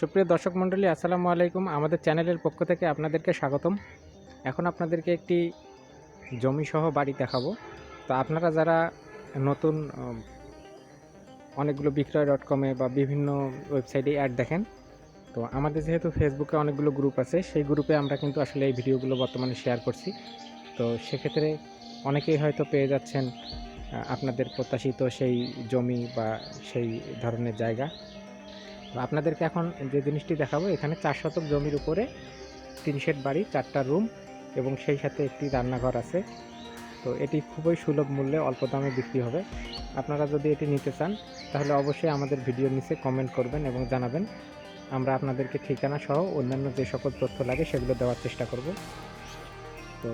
সুপ্রিয় দর্শক মণ্ডলী, আসসালামু আলাইকুম। আমাদের চ্যানেলের পক্ষ থেকে আপনাদেরকে স্বাগতম। এখন আপনাদেরকে একটি জমি সহ বাড়ি দেখাবো। তো আপনারা যারা নতুন অনেকগুলো বিক্রয় ডট কমে বা বিভিন্ন ওয়েবসাইটে অ্যাড দেখেন, তো আমাদের যেহেতু ফেসবুকে অনেকগুলো গ্রুপ আছে, সেই গ্রুপে আমরা কিন্তু আসলে এই ভিডিওগুলো বর্তমানে শেয়ার করছি। তো সেক্ষেত্রে অনেকেই হয়তো পেয়ে যাচ্ছেন আপনাদের প্রত্যাশিত সেই জমি বা সেই ধরনের জায়গা। আপনাদেরকে এখন যে জিনিসটি দেখাবো, এখানে চার শতক জমির উপরে তিন শেড বাড়ি, চারটা রুম এবং সেই সাথে একটি রান্নাঘর আছে। তো এটি খুবই সুলভ মূল্যে অল্প দামে বিক্রি হবে। আপনারা যদি এটি নিতে চান, তাহলে অবশ্যই আমাদের ভিডিওর নিচে কমেন্ট করবেন এবং জানাবেন। আমরা আপনাদেরকে ঠিকানা সহ অন্যান্য যে সকল তথ্য লাগে, সেগুলো দেওয়ার চেষ্টা করব। তো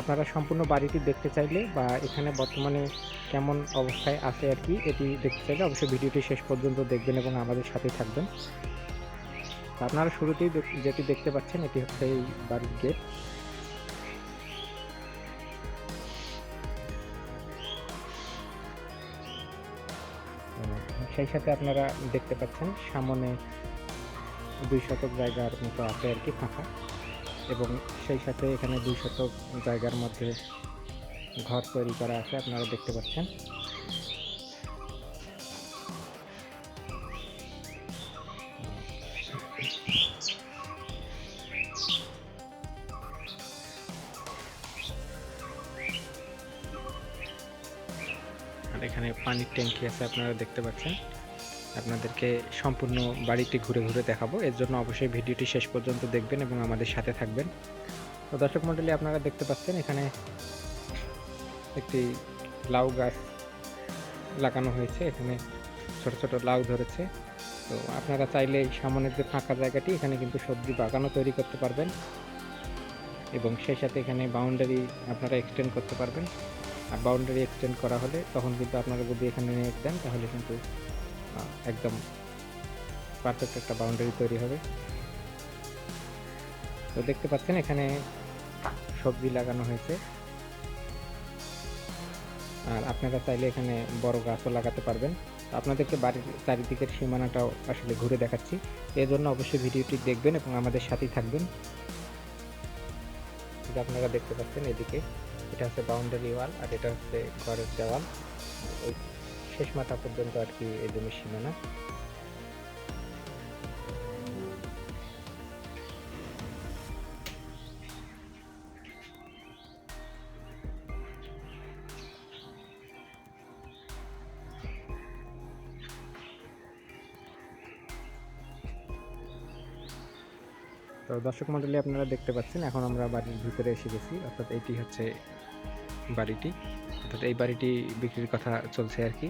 আপনারা সম্পূর্ণ বাড়িটি দেখতে চাইলে বা এখানে বর্তমানে কেমন অবস্থায় আছে আর কি, এটি দেখতে চাইলে অবশ্যই ভিডিওটি শেষ পর্যন্ত দেখবেন এবং আমাদের সাথেই থাকবেন। আপনারা শুরুতেই যেটি দেখতে পাচ্ছেন, এটি হচ্ছে এই বাড়ির গেট। সেই সাথে আপনারা দেখতে পাচ্ছেন, সামনে দুই শতক জায়গার মতো আছে আর কি ফাঁকা। এবং সেই সাথে এখানে দুই শতক জায়গার মধ্যে ঘর তৈরি করা আছে, আপনারা দেখতে পাচ্ছেন। আর এখানে পানির ট্যাঙ্কি আছে, আপনারা দেখতে পাচ্ছেন। আপনাদেরকে সম্পূর্ণ বাড়িটি ঘুরে ঘুরে দেখাবো। এর জন্য অবশ্যই ভিডিওটি শেষ পর্যন্ত দেখবেন এবং আমাদের সাথে থাকবেন। তো দর্শক মণ্ডলী, আপনারা দেখতে পাচ্ছেন এখানে একটি লাউ গাছ লাগানো হয়েছে। এখানে ছোট ছোট লাউ ধরেছে। তো আপনারা চাইলে সামনের যে ফাঁকা জায়গাটি, এখানে কিন্তু সবজি বাগানও তৈরি করতে পারবেন এবং সেই সাথে এখানে বাউন্ডারি আপনারা এক্সটেন্ড করতে পারবেন। আর বাউন্ডারি এক্সটেন্ড করা হলে তখন কিন্তু আপনারা যদি এখানে নিয়ে দেন, তাহলে কিন্তু একদম পারফেক্ট একটা বাউন্ডারি তৈরি হবে। তো দেখতে পাচ্ছেন এখানে সবজি লাগানো হয়েছে। আর আপনারা চাইলে এখানে বড় গাছও লাগাতে পারবেন। আপনাদেরকে বাড়ির চারিদিকের সীমানাটাও আসলে ঘুরে দেখাচ্ছি। এর জন্য অবশ্যই ভিডিওটি দেখবেন এবং আমাদের সাথেই থাকবেন। আপনারা দেখতে পাচ্ছেন এদিকে, এটা হচ্ছে বাউন্ডারি ওয়াল আর এটা হচ্ছে ঘরের দেওয়াল। ওই শেষ মাথা পর্যন্ত আর কি এই জমির সীমানা তো দর্শক মণ্ডলী আপনারা দেখতে পাচ্ছেন, এখন আমরা বাড়ির ভিতরে এসে গেছি। অর্থাৎ এটি হচ্ছে বাড়িটি, অর্থাৎ এই বাড়িটি বিক্রির কথা চলছে আর কি।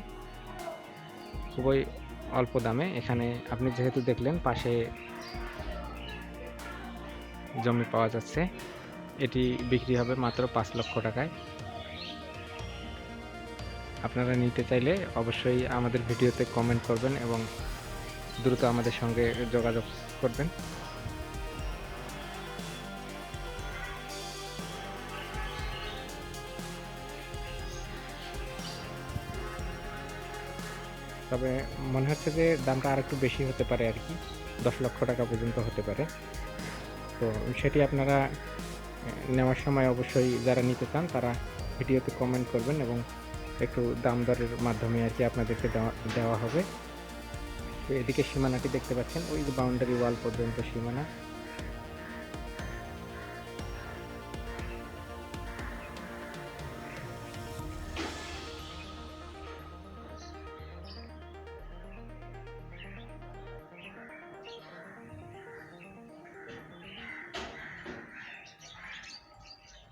খুবই অল্প দামে। এখানে আপনি যেহেতু দেখলেন, পাশে জমি পাওয়া যাচ্ছে। এটি বিক্রি হবে মাত্র পাঁচ লক্ষ টাকায়। আপনারা নিতে চাইলে অবশ্যই আমাদের ভিডিওতে কমেন্ট করবেন এবং দ্রুত আমাদের সঙ্গে যোগাযোগ করবেন। তবে মনে হচ্ছে যে দামটা আর একটু বেশি হতে পারে আর কি, দশ লক্ষ টাকা পর্যন্ত হতে পারে। তো সেটি আপনারা নেওয়ার সময় অবশ্যই যারা নিতে চান তারা ভিডিওতে কমেন্ট করবেন এবং একটু দাম দরের মাধ্যমে আর কি আপনাদেরকে দেওয়া হবে। তো এদিকে সীমানাটি দেখতে পাচ্ছেন, ওই যে বাউন্ডারি ওয়াল পর্যন্ত সীমানা।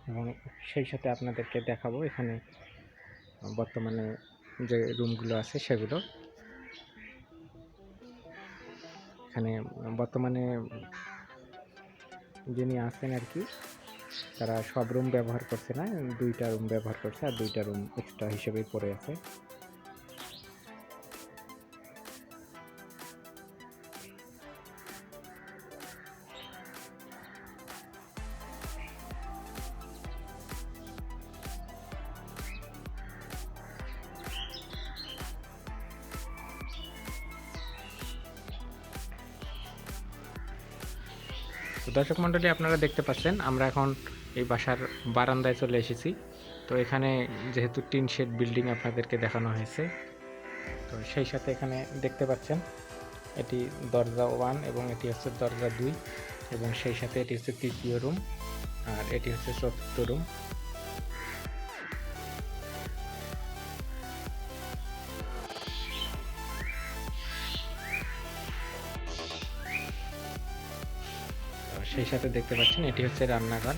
এবং সেই সাথে আপনাদেরকে দেখাবো এখানে বর্তমানে যে রুমগুলো আছে সেগুলো। এখানে বর্তমানে যিনি আছেন আর কি, তারা সব রুম ব্যবহার করছে না, দুইটা রুম ব্যবহার করছে আর দুইটা রুম এক্সট্রা হিসেবেই পড়ে আছে। তো দর্শক মণ্ডলী, আপনারা দেখতে পাচ্ছেন, আমরা এখন এই বাসার বারান্দায় চলে এসেছি। তো এখানে যেহেতু টিন শেড বিল্ডিং আপনাদেরকে দেখানো হয়েছে, তো সেই সাথে এখানে দেখতে পাচ্ছেন, এটি দরজা ওয়ান এবং এটি হচ্ছে দরজা দুই এবং সেই সাথে এটি হচ্ছে তৃতীয় রুম আর এটি হচ্ছে চতুর্থ রুম। সেই সাথে দেখতে পাচ্ছেন, এটি হচ্ছে রান্নাঘর।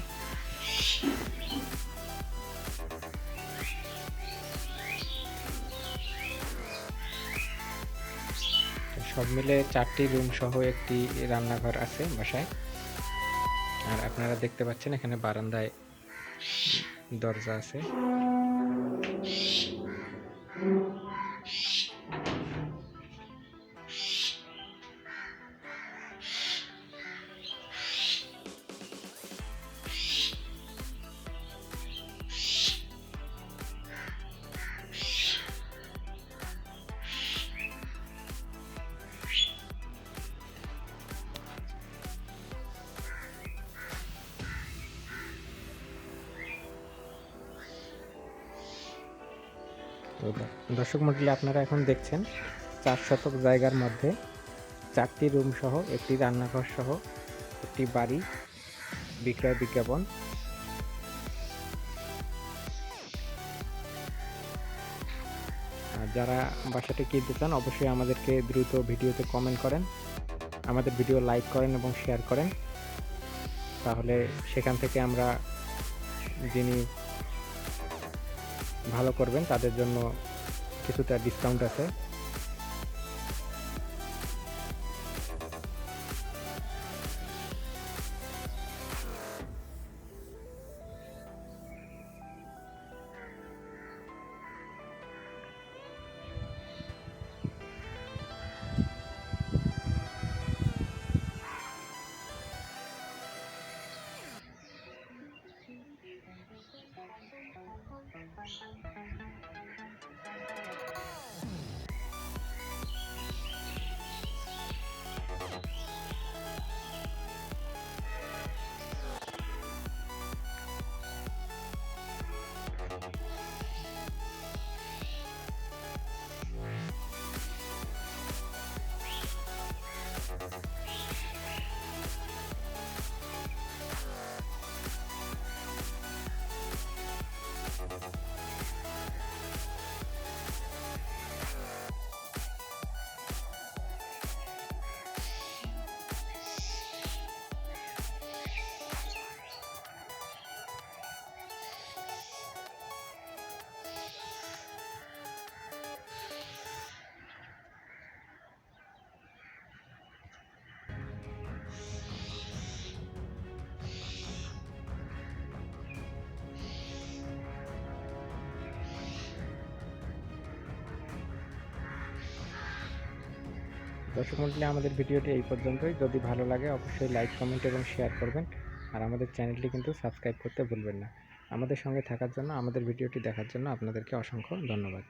সব মিলে চারটি রুম সহ একটি রান্নাঘর আছে বাসায়। আর আপনারা দেখতে পাচ্ছেন এখানে বারান্দায় দরজা আছে। দর্শক মন্ডলী, আপনারা এখন দেখছেন চার শতক জায়গার মধ্যে চারটি রুম সহ, একটি রান্নাঘর সহ, একটি বাড়ি, বিক্রয় বিজ্ঞাপন। যারা বাসাটি কিনতে চান, অবশ্যই আমাদেরকে দ্রুত ভিডিওতে কমেন্ট করেন। আমাদের ভিডিও লাইক করেন এবং শেয়ার করেন। তাহলে সেখান থেকে আমরা যিনি ভালো করবেন তাদের জন্য কিছুটা ডিসকাউন্ট আছে। দর্শক মন্ডলী, আমাদের ভিডিওটি এই পর্যন্তই। যদি ভালো লাগে, অবশ্যই লাইক কমেন্ট এবং শেয়ার করবেন। আর আমাদের চ্যানেলটি কিন্তু সাবস্ক্রাইব করতে ভুলবেন না। আমাদের সঙ্গে থাকার জন্য, আমাদের ভিডিওটি দেখার জন্য আপনাদেরকে অসংখ্য ধন্যবাদ।